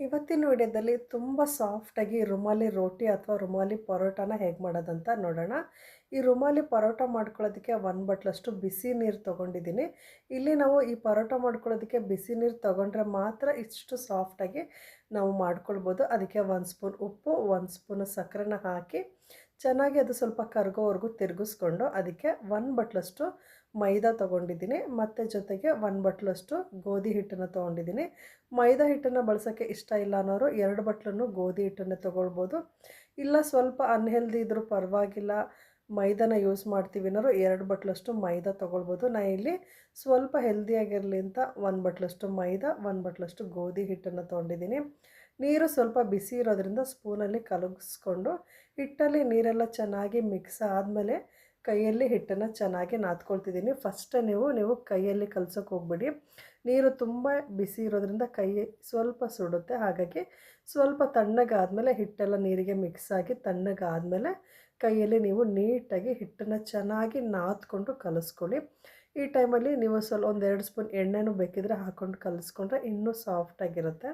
ಇವತ್ತಿನ ವಿಡಿಯೋದಲ್ಲಿ ತುಂಬ ಸಾಫ್ಟಾಗಿ ರುಮಾಲಿ ರೋಟಿ ಅಥವಾ ರುಮಾಲಿ ಪರೋಟಾನ ಹೇಗೆ ಮಾಡೋದಂತ ನೋಡೋಣ. ಈ ರುಮಾಲಿ ಪರೋಟ ಮಾಡ್ಕೊಳ್ಳೋದಕ್ಕೆ ಒಂದು ಬಟ್ಲಷ್ಟು ಬಿಸಿ ನೀರು ತೊಗೊಂಡಿದ್ದೀನಿ. ಇಲ್ಲಿ ನಾವು ಈ ಪರೋಟ ಮಾಡ್ಕೊಳ್ಳೋದಕ್ಕೆ ಬಿಸಿ ನೀರು ತೊಗೊಂಡ್ರೆ ಮಾತ್ರ ಇಷ್ಟು ಸಾಫ್ಟಾಗಿ ನಾವು ಮಾಡ್ಕೊಳ್ಬೋದು. ಅದಕ್ಕೆ ಒಂದು ಸ್ಪೂನ್ ಉಪ್ಪು, ಒಂದು ಸ್ಪೂನ್ ಸಕ್ಕರೆನ ಹಾಕಿ ಚೆನ್ನಾಗಿ ಅದು ಸ್ವಲ್ಪ ಕರ್ಗೋವರೆಗೂ ತಿರುಗಿಸ್ಕೊಂಡು ಅದಕ್ಕೆ ಒಂದು ಬಟ್ಲಷ್ಟು ಮೈದಾ ತೊಗೊಂಡಿದ್ದೀನಿ. ಮತ್ತು ಜೊತೆಗೆ ಒಂದು ಬಟ್ಲಷ್ಟು ಗೋಧಿ ಹಿಟ್ಟನ್ನು ತೊಗೊಂಡಿದ್ದೀನಿ. ಮೈದಾ ಹಿಟ್ಟನ್ನು ಬಳಸೋಕ್ಕೆ ಇಷ್ಟ ಇಲ್ಲ ಅನ್ನೋರು ಎರಡು ಬಟ್ಲನ್ನು ಗೋಧಿ ಹಿಟ್ಟನ್ನು ತೊಗೊಳ್ಬೋದು. ಇಲ್ಲ ಸ್ವಲ್ಪ ಅನ್ಹೆಲ್ದಿ ಇದ್ದರೂ ಪರವಾಗಿಲ್ಲ. ಮೈದಾನ ಯೂಸ್ ಮಾಡ್ತೀವಿ ಅನ್ನೋರು ಎರಡು ಬಟ್ಲಷ್ಟು ಮೈದಾ ತೊಗೊಳ್ಬೋದು. ನಾ ಇಲ್ಲಿ ಸ್ವಲ್ಪ ಹೆಲ್ದಿಯಾಗಿರಲಿ ಅಂತ ಒಂದು ಬಟ್ಲಷ್ಟು ಮೈದಾ, ಒಂದು ಬಟ್ಲಷ್ಟು ಗೋಧಿ ಹಿಟ್ಟನ್ನು ತೊಗೊಂಡಿದ್ದೀನಿ. ನೀರು ಸ್ವಲ್ಪ ಬಿಸಿ ಇರೋದ್ರಿಂದ ಸ್ಪೂನಲ್ಲಿ ಕಲಗಿಸ್ಕೊಂಡು ಹಿಟ್ಟಲ್ಲಿ ನೀರೆಲ್ಲ ಚೆನ್ನಾಗಿ ಮಿಕ್ಸ್ ಆದಮೇಲೆ ಕೈಯಲ್ಲಿ ಹಿಟ್ಟನ್ನು ಚೆನ್ನಾಗಿ ನಾದ್ಕೊಳ್ತಿದ್ದೀನಿ. ಫಸ್ಟ್ ನೀವು ನೀವು ಕೈಯಲ್ಲಿ ಕಲ್ಸೋಕೆ ಹೋಗ್ಬಿಡಿ. ನೀರು ತುಂಬ ಬಿಸಿ ಇರೋದ್ರಿಂದ ಕೈ ಸ್ವಲ್ಪ ಸುಡುತ್ತೆ. ಹಾಗಾಗಿ ಸ್ವಲ್ಪ ತಣ್ಣಗಾದಮೇಲೆ ಹಿಟ್ಟೆಲ್ಲ ನೀರಿಗೆ ಮಿಕ್ಸ್ ಆಗಿ ತಣ್ಣಗಾದಮೇಲೆ ಕೈಯಲ್ಲಿ ನೀವು ನೀಟಾಗಿ ಹಿಟ್ಟನ್ನು ಚೆನ್ನಾಗಿ ನಾದ್ಕೊಂಡು ಕಲಿಸ್ಕೊಳ್ಳಿ. ಈ ಟೈಮಲ್ಲಿ ನೀವು ಸ್ವಲ್ಪ ಒಂದೆರಡು ಸ್ಪೂನ್ ಎಣ್ಣೆನೂ ಬೇಕಿದ್ರೆ ಹಾಕ್ಕೊಂಡು ಕಲಿಸ್ಕೊಂಡ್ರೆ ಇನ್ನೂ ಸಾಫ್ಟಾಗಿರುತ್ತೆ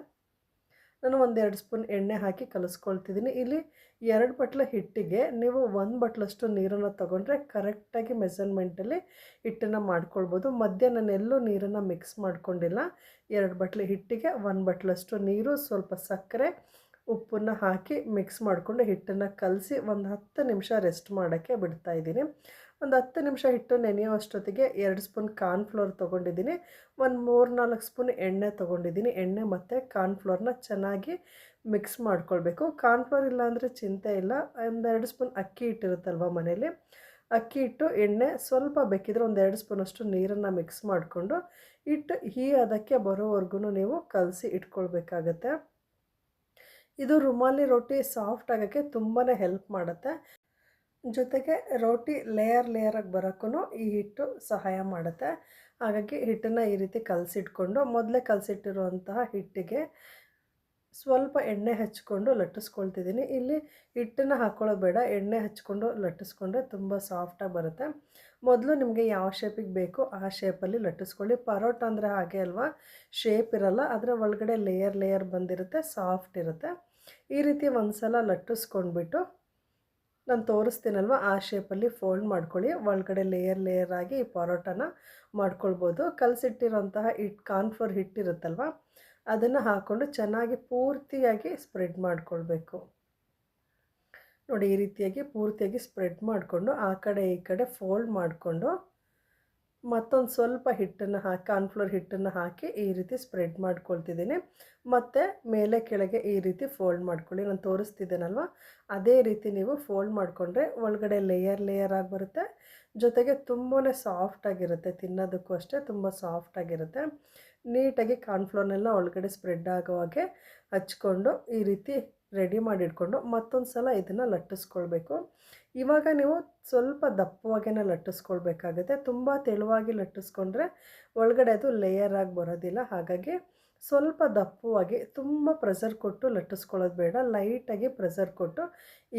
ನಾನು ಒಂದೆರಡು ಸ್ಪೂನ್ ಎಣ್ಣೆ ಹಾಕಿ ಕಲಿಸ್ಕೊಳ್ತಿದ್ದೀನಿ. ಇಲ್ಲಿ ಎರಡು ಬಟ್ಲ ಹಿಟ್ಟಿಗೆ ನೀವು ಒಂದು ಬಟ್ಲಷ್ಟು ನೀರನ್ನು ತೊಗೊಂಡ್ರೆ ಕರೆಕ್ಟಾಗಿ ಮೆಸರ್ಮೆಂಟಲ್ಲಿ ಹಿಟ್ಟನ್ನು ಮಾಡ್ಕೊಳ್ಬೋದು. ಮಧ್ಯ ನಾನೆಲ್ಲೂ ನೀರನ್ನು ಮಿಕ್ಸ್ ಮಾಡ್ಕೊಂಡಿಲ್ಲ. ಎರಡು ಬಟ್ಲ ಹಿಟ್ಟಿಗೆ ಒಂದು ಬಟ್ಲಷ್ಟು ನೀರು, ಸ್ವಲ್ಪ ಸಕ್ಕರೆ ಉಪ್ಪನ್ನು ಹಾಕಿ ಮಿಕ್ಸ್ ಮಾಡಿಕೊಂಡು ಹಿಟ್ಟನ್ನು ಕಲಸಿ ಒಂದು ಹತ್ತು ನಿಮಿಷ ರೆಸ್ಟ್ ಮಾಡೋಕ್ಕೆ ಬಿಡ್ತಾಯಿದ್ದೀನಿ ಒಂದು ಹತ್ತು ನಿಮಿಷ ಹಿಟ್ಟು ನೆನೆಯೋ ಅಷ್ಟೊತ್ತಿಗೆ ಎರಡು ಸ್ಪೂನ್ ಕಾರ್ನ್ಫ್ಲೋರ್ ತೊಗೊಂಡಿದ್ದೀನಿ. ಒಂದು ಮೂರು ನಾಲ್ಕು ಸ್ಪೂನ್ ಎಣ್ಣೆ ತೊಗೊಂಡಿದ್ದೀನಿ. ಎಣ್ಣೆ ಮತ್ತು ಕಾರ್ನ್ಫ್ಲೋರ್ನ ಚೆನ್ನಾಗಿ ಮಿಕ್ಸ್ ಮಾಡ್ಕೊಳ್ಬೇಕು. ಕಾರ್ನ್ಫ್ಲೋರ್ ಇಲ್ಲ ಅಂದರೆ ಚಿಂತೆ ಇಲ್ಲ. ಒಂದೆರಡು ಸ್ಪೂನ್ ಅಕ್ಕಿ ಇಟ್ಟಿರುತ್ತಲ್ವ ಮನೇಲಿ ಅಕ್ಕಿ ಹಿಟ್ಟು, ಎಣ್ಣೆ ಸ್ವಲ್ಪ ಬೇಕಿದ್ರೆ ಒಂದೆರಡು ಸ್ಪೂನಷ್ಟು ನೀರನ್ನು ಮಿಕ್ಸ್ ಮಾಡಿಕೊಂಡು ಹಿಟ್ಟು ಹೀ ಅದಕ್ಕೆ ಬರೋವರೆಗೂ ನೀವು ಕಲಸಿ ಇಟ್ಕೊಳ್ಬೇಕಾಗತ್ತೆ. ಇದು ರುಮಾಲಿ ರೊಟ್ಟಿ ಸಾಫ್ಟ್ ಆಗೋಕ್ಕೆ ತುಂಬಾ ಹೆಲ್ಪ್ ಮಾಡುತ್ತೆ. ಜೊತೆಗೆ ರೋಟಿ ಲೇಯರ್ ಲೇಯರಾಗಿ ಬರೋಕ್ಕೂ ಈ ಹಿಟ್ಟು ಸಹಾಯ ಮಾಡುತ್ತೆ. ಹಾಗಾಗಿ ಹಿಟ್ಟನ್ನು ಈ ರೀತಿ ಕಲಸಿಟ್ಕೊಂಡು ಮೊದಲೇ ಕಲಸಿಟ್ಟಿರುವಂತಹ ಹಿಟ್ಟಿಗೆ ಸ್ವಲ್ಪ ಎಣ್ಣೆ ಹಚ್ಕೊಂಡು ಲಟ್ಟಿಸ್ಕೊಳ್ತಿದ್ದೀನಿ. ಇಲ್ಲಿ ಹಿಟ್ಟನ್ನು ಹಾಕ್ಕೊಳ್ಳೋ ಬೇಡ, ಎಣ್ಣೆ ಹಚ್ಕೊಂಡು ಲಟ್ಟಿಸ್ಕೊಂಡ್ರೆ ತುಂಬ ಸಾಫ್ಟಾಗಿ ಬರುತ್ತೆ. ಮೊದಲು ನಿಮಗೆ ಯಾವ ಶೇಪಿಗೆ ಬೇಕೋ ಆ ಶೇಪಲ್ಲಿ ಲಟ್ಟಿಸ್ಕೊಳ್ಳಿ. ಪರೋಟ ಅಂದರೆ ಹಾಗೆ ಅಲ್ವಾ? ಶೇಪ್ ಇರಲ್ಲ ಅದರ ಒಳಗಡೆ ಲೇಯರ್ ಲೇಯರ್ ಬಂದಿರುತ್ತೆ ಸಾಫ್ಟ್ ಇರುತ್ತೆ. ಈ ರೀತಿ ಒಂದು ಸಲ ಲಟ್ಟಿಸ್ಕೊಂಡ್ಬಿಟ್ಟು ನಾನು ತೋರಿಸ್ತೀನಲ್ವ, ಆ ಶೇಪಲ್ಲಿ ಫೋಲ್ಡ್ ಮಾಡ್ಕೊಳ್ಳಿ. ಒಳಗಡೆ ಲೇಯರ್ ಲೇಯರ್ ಆಗಿ ಈ ಪರೋಟನ ಮಾಡ್ಕೊಳ್ಬೋದು. ಕಲಸಿಟ್ಟಿರೋಂತಹ ಹಿಟ್ ಕಾರ್ನ್ಫ್ಲೋರ್ ಹಿಟ್ಟಿರುತ್ತಲ್ವ? ಅದನ್ನು ಹಾಕ್ಕೊಂಡು ಚೆನ್ನಾಗಿ ಪೂರ್ತಿಯಾಗಿ ಸ್ಪ್ರೆಡ್ ಮಾಡಿಕೊಳ್ಬೇಕು. ನೋಡಿ ಈ ರೀತಿಯಾಗಿ ಪೂರ್ತಿಯಾಗಿ ಸ್ಪ್ರೆಡ್ ಮಾಡಿಕೊಂಡು ಆ ಕಡೆ ಈ ಕಡೆ ಫೋಲ್ಡ್ ಮಾಡಿಕೊಂಡು ಮತ್ತೊಂದು ಸ್ವಲ್ಪ ಹಿಟ್ಟನ್ನು ಹಾಕಿ ಕಾರ್ನ್ಫ್ಲೋರ್ ಹಿಟ್ಟನ್ನು ಹಾಕಿ ಈ ರೀತಿ ಸ್ಪ್ರೆಡ್ ಮಾಡ್ಕೊಳ್ತಿದ್ದೀನಿ. ಮತ್ತು ಮೇಲೆ ಕೆಳಗೆ ಈ ರೀತಿ ಫೋಲ್ಡ್ ಮಾಡ್ಕೊಳ್ಳಿ. ನಾನು ತೋರಿಸ್ತಿದ್ದೇನಲ್ವ? ಅದೇ ರೀತಿ ನೀವು ಫೋಲ್ಡ್ ಮಾಡಿಕೊಂಡ್ರೆ ಒಳಗಡೆ ಲೇಯರ್ ಲೇಯರ್ ಆಗಿ ಬರುತ್ತೆ. ಜೊತೆಗೆ ತುಂಬಾ ಸಾಫ್ಟಾಗಿರುತ್ತೆ ತಿನ್ನೋದಕ್ಕೂ ಅಷ್ಟೇ ತುಂಬ ಸಾಫ್ಟಾಗಿರುತ್ತೆ ನೀಟಾಗಿ ಕಾರ್ನ್ಫ್ಲೋರ್ನೆಲ್ಲ ಒಳಗಡೆ ಸ್ಪ್ರೆಡ್ ಆಗೋ ಹಾಗೆ ಹಚ್ಕೊಂಡು ಈ ರೀತಿ ರೆಡಿ ಮಾಡಿಟ್ಕೊಂಡು ಮತ್ತೊಂದು ಸಲ ಇದನ್ನು ಲಟ್ಟಿಸ್ಕೊಳ್ಬೇಕು. ಇವಾಗ ನೀವು ಸ್ವಲ್ಪ ದಪ್ಪವಾಗೇ ಲಟ್ಟಿಸ್ಕೊಳ್ಬೇಕಾಗುತ್ತೆ. ತುಂಬ ತೆಳುವಾಗಿ ಲಟ್ಟಿಸ್ಕೊಂಡ್ರೆ ಒಳಗಡೆ ಅದು ಲೇಯರ್ ಆಗಿ ಬರೋದಿಲ್ಲ. ಹಾಗಾಗಿ ಸ್ವಲ್ಪ ದಪ್ಪವಾಗಿ ತುಂಬ ಪ್ರೆಸರ್ ಕೊಟ್ಟು ಲಟ್ಟಿಸ್ಕೊಳ್ಳೋದು ಬೇಡ ಲೈಟಾಗಿ ಪ್ರೆಸರ್ ಕೊಟ್ಟು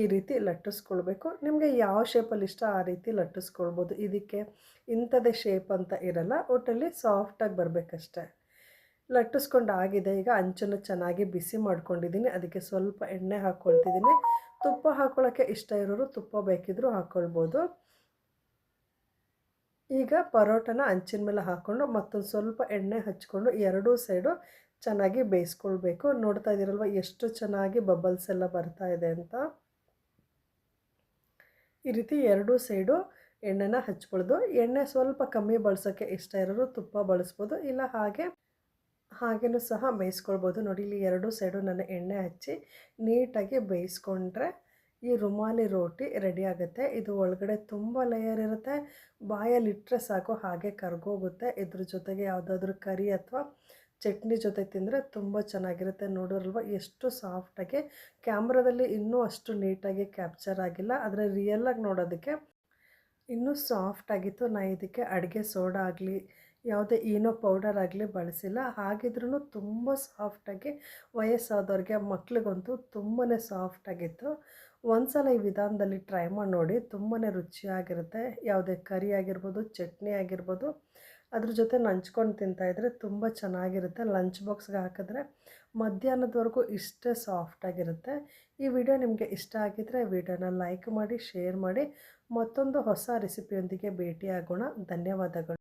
ಈ ರೀತಿ ಲಟ್ಟಿಸ್ಕೊಳ್ಬೇಕು. ನಿಮಗೆ ಯಾವ ಶೇಪಲ್ಲಿ ಇಷ್ಟ ಆ ರೀತಿ ಲಟ್ಟಿಸ್ಕೊಳ್ಬೋದು. ಇದಕ್ಕೆ ಇಂಥದೇ ಶೇಪ್ ಅಂತ ಇರಲ್ಲ, ಒಟ್ಟಲ್ಲಿ ಸಾಫ್ಟಾಗಿ ಬರಬೇಕಷ್ಟೆ. ಲಟ್ಟಿಸ್ಕೊಂಡು ಆಗಿದೆ, ಈಗ ಅಂಚನ್ನು ಚೆನ್ನಾಗಿ ಬಿಸಿ ಮಾಡ್ಕೊಂಡಿದ್ದೀನಿ, ಅದಕ್ಕೆ ಸ್ವಲ್ಪ ಎಣ್ಣೆ ಹಾಕ್ಕೊಳ್ತಿದ್ದೀನಿ. ತುಪ್ಪ ಹಾಕ್ಕೊಳ್ಳೋಕ್ಕೆ ಇಷ್ಟ ಇರೋರು ತುಪ್ಪ ಬೇಕಿದ್ದರೂ ಹಾಕ್ಕೊಳ್ಬೋದು. ಈಗ ಪರೋಟನ ಅಂಚಿನ ಮೇಲೆ ಹಾಕ್ಕೊಂಡು ಮತ್ತೊಂದು ಸ್ವಲ್ಪ ಎಣ್ಣೆ ಹಚ್ಕೊಂಡು ಎರಡೂ ಸೈಡು ಚೆನ್ನಾಗಿ ಬೇಯಿಸ್ಕೊಳ್ಬೇಕು. ನೋಡ್ತಾ ಇದ್ದೀರಲ್ವ ಎಷ್ಟು ಚೆನ್ನಾಗಿ ಬಬಲ್ಸ್ ಎಲ್ಲ ಬರ್ತಾ ಇದೆ ಅಂತ? ಈ ರೀತಿ ಎರಡೂ ಸೈಡು ಎಣ್ಣೆನ ಹಚ್ಕೊಳ್ದು, ಎಣ್ಣೆ ಸ್ವಲ್ಪ ಕಮ್ಮಿ ಬಳಸೋಕ್ಕೆ ಇಷ್ಟ ಇರೋರು ತುಪ್ಪ ಬಳಸ್ಬೋದು, ಇಲ್ಲ ಹಾಗೆ ಹಾಗೆಯೂ ಸಹ ಬೇಯಿಸ್ಕೊಳ್ಬೋದು. ನೋಡಿ, ಇಲ್ಲಿ ಎರಡೂ ಸೈಡು ನಾನು ಎಣ್ಣೆ ಹಚ್ಚಿ ನೀಟಾಗಿ ಬೇಯಿಸ್ಕೊಂಡ್ರೆ ಈ ರುಮಾಲಿ ರೋಟಿ ರೆಡಿ ಆಗುತ್ತೆ. ಇದು ಒಳಗಡೆ ತುಂಬ ಲೇಯರ್ ಇರುತ್ತೆ. ಬಾಯಲ್ಲಿ ಇಟ್ಟರೆ ಸಾಕು, ಹಾಗೆ ಕರ್ಗೋಗುತ್ತೆ. ಇದ್ರ ಜೊತೆಗೆ ಯಾವುದಾದ್ರೂ ಕರಿ ಅಥವಾ ಚಟ್ನಿ ಜೊತೆ ತಿಂದರೆ ತುಂಬ ಚೆನ್ನಾಗಿರುತ್ತೆ. ನೋಡೋರಲ್ವ ಎಷ್ಟು ಸಾಫ್ಟಾಗಿ ಕ್ಯಾಮ್ರಾದಲ್ಲಿ ಇನ್ನೂ ಅಷ್ಟು ನೀಟಾಗಿ ಕ್ಯಾಪ್ಚರ್ ಆಗಿಲ್ಲ. ಆದರೆ ರಿಯಲ್ಲಾಗಿ ನೋಡೋದಕ್ಕೆ ಇನ್ನೂ ಸಾಫ್ಟಾಗಿತ್ತು ನಾ ಇದಕ್ಕೆ ಅಡುಗೆ ಸೋಡಾ ಆಗಲಿ, ಯಾವುದೇ ಏನೋ ಪೌಡರ್ ಆಗಲಿ ಬಳಸಿಲ್ಲ. ಹಾಗಿದ್ರೂ ತುಂಬ ಸಾಫ್ಟಾಗಿ ವಯಸ್ಸಾದವ್ರಿಗೆ, ಮಕ್ಳಿಗಂತೂ ತುಂಬಾ ಸಾಫ್ಟಾಗಿತ್ತು ಒಂದು ಸಲ ಈ ವಿಧಾನದಲ್ಲಿ ಟ್ರೈ ಮಾಡಿ ನೋಡಿ ತುಂಬಾ ರುಚಿಯಾಗಿರುತ್ತೆ. ಯಾವುದೇ ಕರಿ ಆಗಿರ್ಬೋದು, ಚಟ್ನಿ ಆಗಿರ್ಬೋದು, ಅದ್ರ ಜೊತೆ ನಂಚ್ಕೊಂಡು ತಿಂತಾಯಿದ್ರೆ ತುಂಬ ಚೆನ್ನಾಗಿರುತ್ತೆ. ಲಂಚ್ ಬಾಕ್ಸ್ಗೆ ಹಾಕಿದ್ರೆ ಮಧ್ಯಾಹ್ನದವರೆಗೂ ಇಷ್ಟೇ ಸಾಫ್ಟಾಗಿರುತ್ತೆ ಈ ವಿಡಿಯೋ ನಿಮಗೆ ಇಷ್ಟ ಆಗಿದ್ದರೆ ವಿಡಿಯೋನ ಲೈಕ್ ಮಾಡಿ ಶೇರ್ ಮಾಡಿ. ಮತ್ತೊಂದು ಹೊಸ ರೆಸಿಪಿಯೊಂದಿಗೆ ಭೇಟಿಯಾಗೋಣ. ಧನ್ಯವಾದಗಳು.